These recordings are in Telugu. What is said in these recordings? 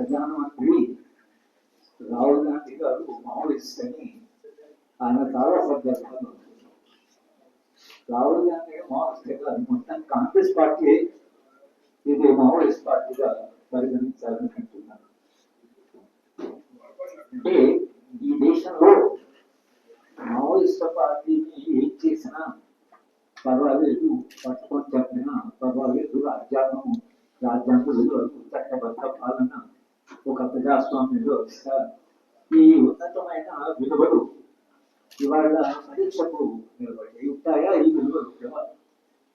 ప్రధానమంత్రి రాహుల్ గాంధీ గారు మావోయిస్ట్ అని ఆయన చాలా సందర్భాలు అంటున్నారు. రాహుల్ గాంధీ మావోయిస్ట్ కాదు మొత్తం కాంగ్రెస్ పార్టీ ఇది మావోయిస్ట్ పార్టీగా పరిగణించాలని అంటున్నారు అంటే ఈ దేశంలో మావోయిస్ట్ పార్టీని ఏం చేసినా పర్వాలేదు పట్టుకొని చెప్పినా పర్వాలేదు రాజ్యాంగం రాజ్యాంగ విలువలు చట్టబద్ధ పాలన ఒక ప్రజాస్వామ్యంలో ఈ ఉన్నతమైన విలువలు ఇవాళ పరీక్షకు నిలబడ్డాయి. ఉంటాయా? ఈ విలువలు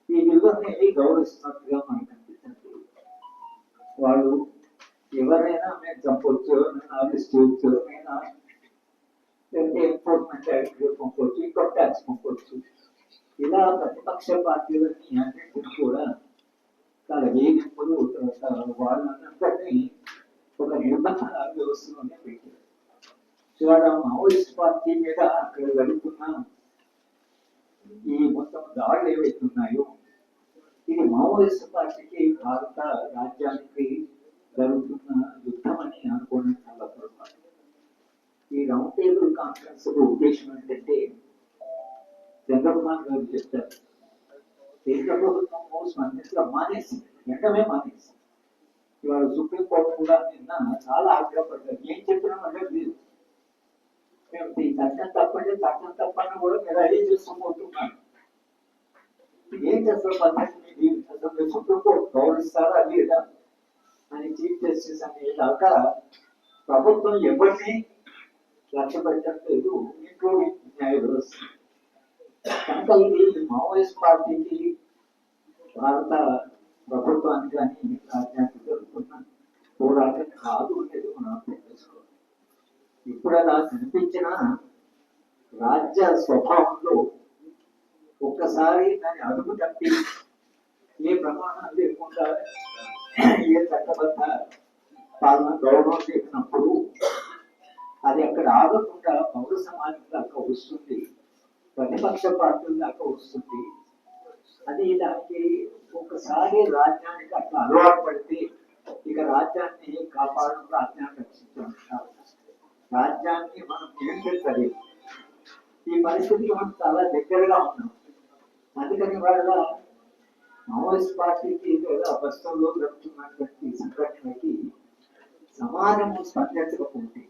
ఈ విలువల్ని గౌరవిస్తున్నట్టుగా మనకు అనిపిస్తుంది వాళ్ళు ఎవరైనా మేము చంపొచ్చు ఆఫీస్ చేయొచ్చు ఎవరైనా లేకపోతే ఎన్ఫోర్స్మెంట్ యాక్ట్ పంపొచ్చు ఇంకో ట్యాక్స్ పంపొచ్చు. ఇలా ప్రతిపక్ష పార్టీలన్నీ అన్నింటినీ కూడా చాలా వేగింపులు వాళ్ళందరినీ ఒక వ్యవస్థలోనే పెట్టారు మావోయిస్ట్ పార్టీ మీద అక్కడ జరుగుతున్న ఈ మొత్తం దాడులు ఏవైతే ఉన్నాయో ఇది మావోయిస్ట్ పార్టీకి భారత రాజ్యానికి జరుగుతున్న యుద్ధం అని అనుకోవడం చాలా పొరపాటు ఈ రౌండ్ టేబుల్ కాన్ఫరెన్స్ ఉద్దేశం ఏంటంటే చంద్రబాబు గారు చెప్తారు కేంద్ర ప్రభుత్వం స్పందించడం మానేసింది. వెంటనే మానేసింది. ఇవాళ సుప్రీంకోర్టు కూడా నిన్న చాలా ఆగ్రహపడ్డారు. ఏం చెప్పినా అంటే లేదు మేము ఈ చట్టం తప్పండి చట్టం తప్పని కూడా మీరు అదే చేసుకుపోతున్నారు ఏంటి అసలు పద్ధతి అసలు మీరు సుప్రీంకోర్టు గౌరవిస్తారా లేదా? అని చీఫ్ జస్టిస్ అనే దాకా ప్రభుత్వం ఎవరిని లక్ష్య పెట్టడం లేదు. ఇంక్లూడింగ్ న్యాయ వ్యవస్థ. కనుక ఇది మావోయిస్ట్ పార్టీకి భారత ప్రభుత్వానికి కానీ రాజ్యానికి జరుగుతున్న పోరాటం కాదు అనేది మనం అర్థం చేసుకోవాలి. ఇప్పుడు అలా కనిపించిన రాజ్య స్వభావంలో ఒక్కసారి దాని అడుగు తప్పి ఏ ప్రమాణం లేకుండా ఏ చట్టబద్ధ పాలన గౌరవం చేసినప్పుడు అది అక్కడ ఆగకుండా పౌర సమాజం దాకా వస్తుంది. ప్రతిపక్ష పార్టీల దాకా వస్తుంది. ఒకసారి రాజ్యానికి అట్లా అలవాటు పడితే ఇక రాజ్యాన్ని కాపాడడం రాజ్యాన్ని రక్షించడం రాజ్యాన్ని మనం నియంత్రించలేము ఈ పరిస్థితికి మనం చాలా దగ్గరగా ఉన్నాం. అందుకని వాళ్ళ మావోయిస్ట్ పార్టీకి లేదా ప్రస్తుతంలో జరుగుతున్నటువంటి సంఘటనకి సమాజము స్పందించకపోతే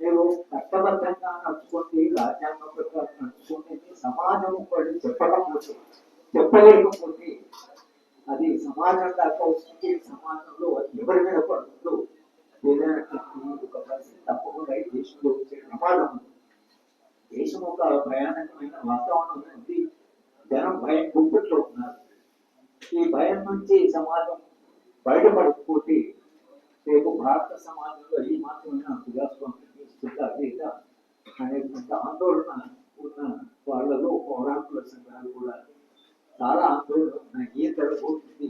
మీరు చట్టబద్ధంగా నడుచుకోండి రాజ్యాంగ ప్రకారం నడుచుకోండి సమాజము వాళ్ళు చెప్పకపోతే చెప్పలేకపోతే అది సమాజం దాకా వస్తుంది సమాజంలో ఎవరి మీద పడుతుందో ఒక పరిస్థితి తప్పకుండా ఈ దేశంలో వచ్చే ప్రమాదం. ఉంది. దేశం ఒక భయానకమైన వాతావరణం ఉంది. జనం భయం గుప్పిట్లో ఉన్నారు. ఈ భయం నుంచి సమాజం బయటపడకపోతే రేపు భారత సమాజంలో ఈ మాత్రమైన ప్రజాస్వామ్యం చేస్తుందా లేదా అనేటువంటి ఆందోళన ఉన్న వాళ్ళలో పౌరాణికుల సంఘాలు కూడా చాలా ఆందోళన ఉన్నాయి ఏ తరగబోతుంది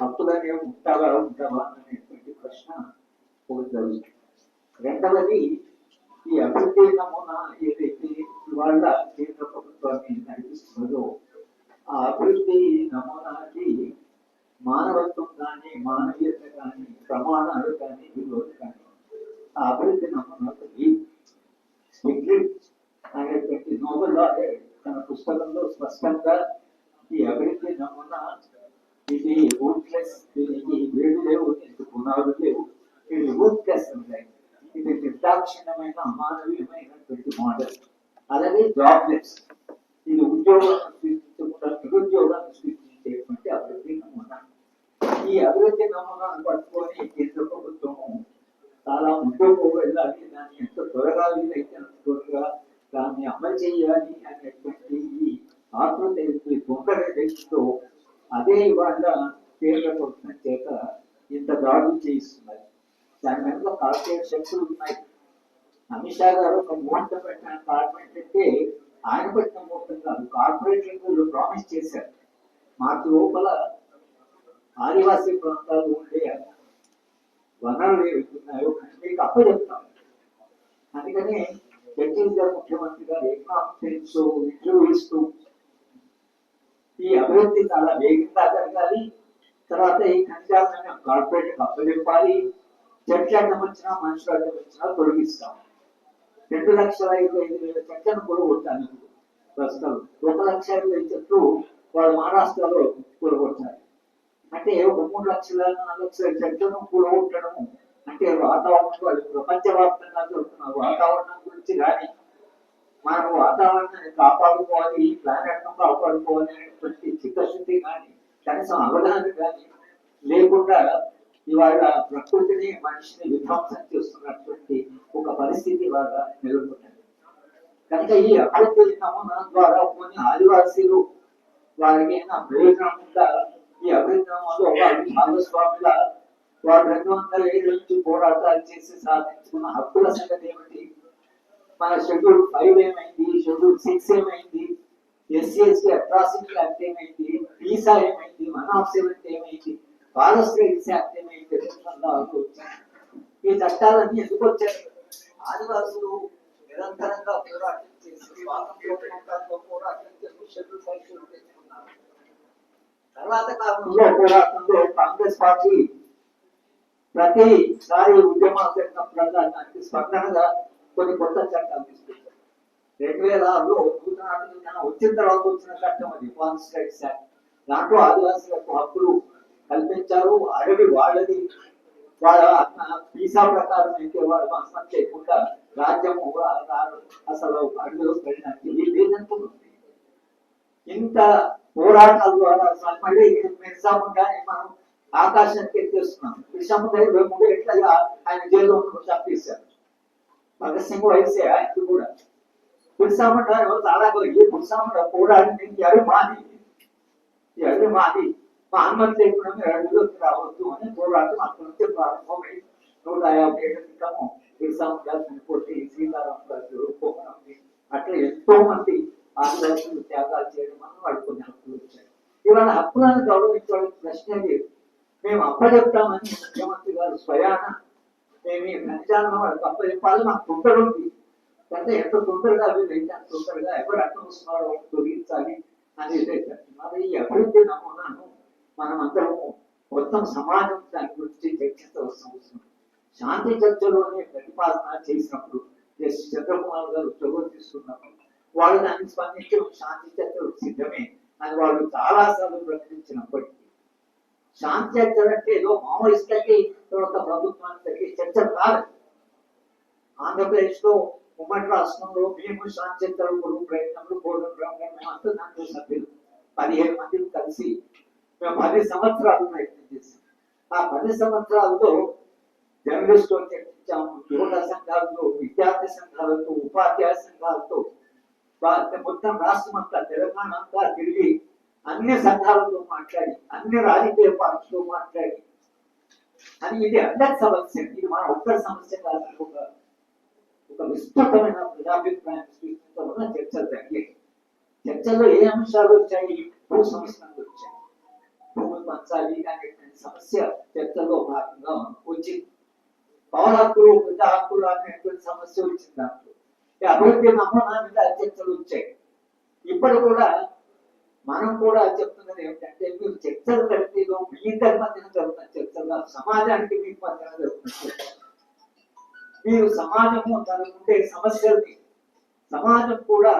హక్కులనే ఉంటావా ఉంటావా అనేటువంటి ప్రశ్న ఒకటి జరుగుతుంది రెండవది ఈ అభివృద్ధి నమూనా ఏదైతే ఇవాళ కేంద్ర ప్రభుత్వాన్ని నడిపిస్తుందో ఆ అభివృద్ధి నమూనాకి మానవత్వం కానీ మానవీయత కానీ ప్రమాణాలు కానీ విలువలు కానీ ఆ అభివృద్ధి నమూనాకి లేవు. అనేటువంటి నోబెల్ లాయర్ తన పుస్తకంలో స్పష్టంగా ఈ అభివృద్ధి నమూనా ఇది ఊట్లెస్ దీనికి వేడి లేవు దీనికి పునాదులు లేవు. ఇది ఊట్లెస్ ఉంటాయి ఇది నిర్దాక్షిణ్యమైన అమానవీయమైనటువంటి మోడల్ అలాగే జాబ్లెస్ ఇది ఉద్యోగాలను సృష్టించకుండా నిరుద్యోగాన్ని సృష్టించేటువంటి అభివృద్ధి నమూనా ఈ అభివృద్ధి నమూనాను పట్టుకొని కేంద్ర ప్రభుత్వము చాలా ముందుకు వెళ్ళాలి. దాన్ని ఎంత త్వరగా వీలైతే అంత త్వరగా దాన్ని అమలు చేయాలి అనేటువంటి ఈ ఆతృత ఈ తొందర అదే ఇవాళ కేంద్ర ప్రభుత్వం చేత ఇంత దాడులు చేయిస్తున్నారు. దాని మీద కార్పొరేట్ శక్తులు ఉన్నాయి. అమిత్ షా గారు ఒక మూట పెట్టిన పార్లమెంట్ అంటే ఆయన పెట్టిన ముహూర్తం కాదు కార్పొరేట్లకు ప్రామిస్ చేశారు. మాకు లోపల ఆదివాసీ ప్రాంతాలు ఉండే వనరులు ఏవైతున్నాయో మీకు అప్పచెప్తాం. అందుకని ఛత్తీస్గఢ్ ముఖ్యమంత్రి గారు ఎకనామిక్స్ ఇంటర్వ్యూ ఇస్తూ ఈ అభివృద్ధి చాలా వేగంగా జరగాలి. తర్వాత ఈ ఖనిజాలను కార్పొరేట్ అప్పచెప్పాలి చెట్లు అడ్డం వచ్చినా మనుషులు వచ్చినా తొలగిస్తాం. రెండు లక్షల ఇరవై ఐదు వేల చెట్లను కూడా ప్రస్తుతం. ఒక లక్ష ఇరవై చెట్లు వాళ్ళు మహారాష్ట్రలో కూడగొట్టారు అంటే ఒక మూడు లక్షల నాలుగు లక్షల చెట్లను కూడగొట్టడము అంటే వాతావరణం వాళ్ళు ప్రపంచవ్యాప్తంగా జరుగుతున్న వాతావరణం గురించి కానీ మనం వాతావరణాన్ని కాపాడుకోవాలి ఈ ప్లానెట్ను కాపాడుకోవాలి అనేటువంటి చిత్తశుద్ధి కానీ కనీసం అవగాహన కానీ లేకుండా ఇవాళ ప్రకృతిని మనిషిని విధ్వంసం చేస్తున్నటువంటి ఒక పరిస్థితి ఇవాళ నెలకొన్నది కనుక ఈ అభివృద్ధి నమూనా ద్వారా కొన్ని ఆదివాసీలు వారికి ఏమైనా ప్రయోజనం ఉందా ఈ అభివృద్ధి నమూనాలో వారి భాగస్వాముల వారు రెండు వందల ఏళ్ళ నుంచి పోరాటాలు చేసి సాధించుకున్న హక్కుల సంగతి ఏమిటి? మన షెడ్యూల్ ఫైవ్ ఏమైంది? షెడ్యూల్ సిక్స్ ఏమైంది? ఎస్సీఎస్సీ అట్రాసిటీ యాక్ట్ ఏమైంది? వీసా ఏమైంది? వన్ ఆఫ్ సెవెంత్ ఏమైంది? ఫారెస్ట్ యాక్ట్ ఏమైంది? ఈ చట్టాలన్నీ ఎందుకు వచ్చాయి? ఆదివాసులు నిరంతరంగా పోరాటం చేసి స్వాతంత్ర పోరాటం చేసి షెడ్యూల్ ఫైవ్ షెడ్యూల్ తెచ్చుకున్నారు తర్వాత కాలంలో పోరాటంలో కాంగ్రెస్ పార్టీ ప్రతిసారి ఉద్యమాలు జరిగినప్పుడల్లా దానికి స్పందనగా కొన్ని కొత్త చట్టాలు తీసుకొచ్చారు. రెండు వేల ఆరులో నూతన వచ్చిన తర్వాత వచ్చిన చట్టం అది ఫారెస్ట్ రైట్స్ యాక్ట్ దాంట్లో ఆదివాసులకు హక్కులు కల్పించారు. అడవి వాళ్ళది. వాళ్ళ వీసా ప్రకారం అయితే వాళ్ళు మనసం చేయకుండా రాజ్యము అసలు అడవిలో వెళ్ళడానికి లేదంటుంది ఇంత పోరాటాల ద్వారా అసలు మళ్ళీ మిర్సాముండాన్ని మనం ఆకాశానికి ఎత్తేస్తున్నాం. మిర్సాముండా మూడు ఎట్లా ఆయన జైల్లో ఉన్నప్పుడు చంపేశారు భగత్ సింగ్ వయసే ఆయనకి కూడా. బిర్సాముండా చాలా ఈ బిర్సాముండా పోరాడింది ఈ మాది. ఈ మాది. మా అనుమతి లేకుండా మీరు అడవిలోకి రావద్దు అని పోరాటం అక్కడి నుంచి ప్రారంభమై నూట యాభై ఏళ్ళ క్రితము బిర్సాముండా చనిపోతే సీతారాం గారు పోకనంది అట్లా ఎంతో మంది ఆదివాసులు త్యాగాలు చేయడం వల్ల వాళ్ళు కొన్ని హక్కులు వచ్చాయి. ఇవాళ హక్కులను గౌరవించడం ప్రశ్న లేదు. మేము అప్పచెప్తామని ముఖ్యమంత్రి గారు స్వయాన మేము ఈ ఖనిజాలను తప్ప చెప్పాలి మాకు తొందర ఉంది అంటే ఎంత తొందరగా అవి ఎంత తొందరగా ఎవరు అర్థం వస్తున్నారు వాళ్ళు తొలగించాలి అనేది మరి ఈ అభివృద్ధి నమూనాను మనం అందరము మొత్తం సమాజం దాని గురించి చర్చించవలసిన అవసరం శాంతి చర్చలోనే ప్రతిపాదన చేసినప్పుడు జస్టిస్ చంద్రకుమార్ గారు చొరవ తీసుకున్నప్పుడు వాళ్ళు దాన్ని స్పందించడం శాంతి చర్చలు సిద్ధమే అని వాళ్ళు చాలా సార్లు ప్రకటించినప్పటికీ శాంతి చర్చలు అంటే ఏదో మావోయిస్టులకి తర్వాత ప్రభుత్వానికి చర్చ కాదు ఆంధ్రప్రదేశ్లో ఉమ్మడి రాష్ట్రంలో మేము శాంతి చర్చలు కొరకు ప్రయత్నంలో కోరడం మేమంతా దాంట్లో సభ్యులు పదిహేను మంది కలిసి మేము పది సంవత్సరాలు ప్రయత్నం చేసాం ఆ పది సంవత్సరాల్లో జర్నలిస్టులు చర్చించాము యువత సంఘాలతో విద్యార్థి సంఘాలతో ఉపాధ్యాయ సంఘాలతో వా- మొత్తం రాష్ట్రం అంతా తెలంగాణ అంతా తిరిగి అన్ని సంఘాలతో మాట్లాడి అన్ని రాజకీయ పార్టీలతో మాట్లాడి. అని ఇది అందరి సమస్య. ఇది మన ఒక్కరి సమస్య కాదు. ఒక ఒక విస్తృతమైన ప్రజాభిప్రాయం సృష్టించడం చర్చలు జరిగాయి చర్చల్లో ఏ అంశాలు వచ్చాయి? భూ సమస్యలు వచ్చాయి? భూములు పంచాలి అనేటువంటి సమస్య చర్చల్లో భాగంగా వచ్చింది పౌర హక్కులు ప్రజా హక్కులు అనేటువంటి సమస్య వచ్చింది దాంట్లో. అభివృద్ధి నమూనా మీద చర్చలు వచ్చాయి. ఇప్పుడు కూడా మనం కూడా చెప్తున్నది ఏమిటంటే మీరు చర్చలు జరిపేదో మీ ఇద్దరి మధ్యన జరుగుతున్న చర్చలు సమాజానికి మీకు మధ్యన జరుగుతున్న మీరు సమాజము తనకుండే సమస్యల్ని సమాజం కూడా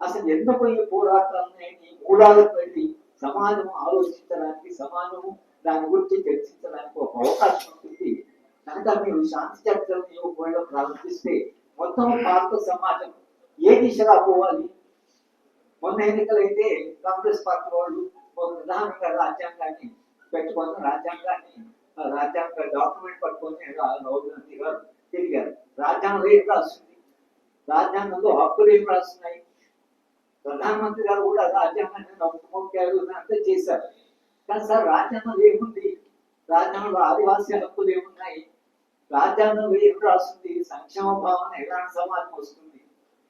అసలు ఎందుకు ఈ పోరాటాలని మూలాలకు వెళ్ళి సమాజం ఆలోచించడానికి సమాజము దాని గురించి చర్చించడానికి ఒక అవకాశం ఉంటుంది. కనుక మీరు శాంతి చర్చలను ఒకవేళ ప్రారంభిస్తే మొత్తం భారత సమాజం ఏ దిశగా పోవాలి? మొన్న ఎన్నికలైతే కాంగ్రెస్ పార్టీ వాళ్ళు ఒక ప్రధానంగా రాజ్యాంగాన్ని పెట్టుకొని రాజ్యాంగాన్ని రాజ్యాంగ డాక్యుమెంట్ పట్టుకొని రాహుల్ గాంధీ గారు తిరిగారు. రాజ్యాంగంలో ఏం రాస్తుంది? రాజ్యాంగంలో హక్కులు ఏం రాస్తున్నాయి? ప్రధానమంత్రి గారు కూడా రాజ్యాంగాన్ని నమ్ముకోకారు అంతా చేశారు. కానీ సార్ రాజ్యాంగంలో ఏముంది? రాజ్యాంగంలో ఆదివాసీ హక్కులు ఏమున్నాయి? రాజ్యాంగంలో ఏం రాస్తుంది? సంక్షేమ భావన ఎలాంటి సమాజం వస్తుంది?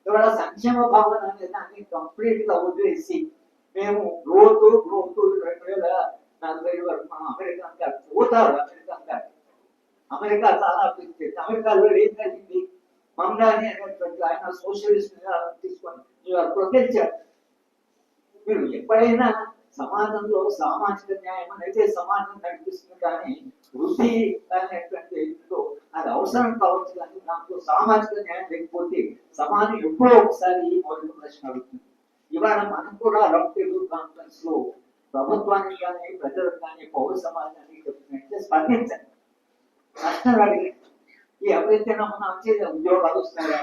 ఇవాళ సంక్షేమ భావన అనే దాన్ని కంప్లీట్గా వదిలేసి మేము గ్రోత్ గ్రోత్ రెండు వేల నలభై వరకు మనం అమెరికా అంటారు పోతారు అమెరికా అంటారు అమెరికా చాలా అభివృద్ధి అమెరికాలో ఏం కలిగింది మంగాని అనేటువంటి ఆయన సోషలిస్ట్ తీసుకొని ప్రొఫెసర్ మీరు ఎప్పుడైనా సమాజంలో సామాజిక న్యాయం అనేది సమాజం కనిపిస్తుంది కానీ వృద్ధి అనేటువంటి అది అవసరం కావచ్చు కానీ దాంట్లో సామాజిక న్యాయం లేకపోతే సమాజం ఎప్పుడో ఒకసారి ఈ మౌలిక ప్రశ్న అడుగుతుంది. ఇవాళ మనం కూడా రౌండ్ టేబుల్ కాన్ఫరెన్స్లో ప్రభుత్వానికి కానీ ప్రజలకు కానీ పౌర సమాజానికి చెప్తున్నట్టే స్పందించండి. ప్రశ్నలు అడిగండి. ఈ మనం వచ్చేది ఉద్యోగాలు వస్తాయా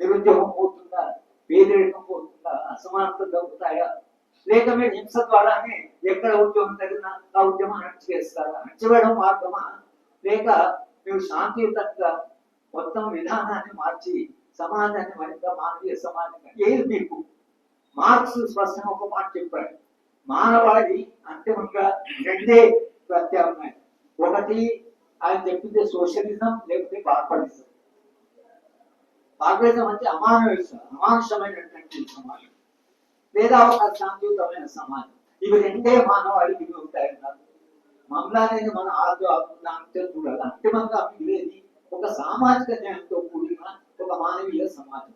నిరుద్యోగం పోతుందా? పేదరికం పోతుందా? అసమానత తగ్గుతాయా? లేక మీరు హింస ద్వారానే ఎక్కడ ఉద్యమం తగిన ఆ ఉద్యమం అణచివేస్తారా అణచివేయడం మార్గమా? లేక మీరు శాంతియుతంగా మొత్తం విధానాన్ని మార్చి సమాజాన్ని మరింత మానవీయ సమాజంగా ఏది మీకు? మార్క్స్ స్పష్టంగా ఒక మాట చెప్పాడు. మానవాళి అంతిమంగా రెండే ప్రత్యామ్నాయం. ఒకటి ఆయన చెప్పింది సోషలిజం లేకపోతే కార్పొరేటిజం కార్పొరేటిజం అంటే అమానుష అమానుషమైనటువంటి సమాజం. లేదా ఒక శాంతియుతమైన సమాజం ఇవి రెండే మానవాళికి ఇవి ఉంటాయన్నారు మమ్మల్ని అనేది మన ఆర్థిక అంతే చూడాలి అంతిమంగా మిగిలేది ఒక సామాజిక న్యాయంతో కూడిన ఒక మానవీయ సమాజం.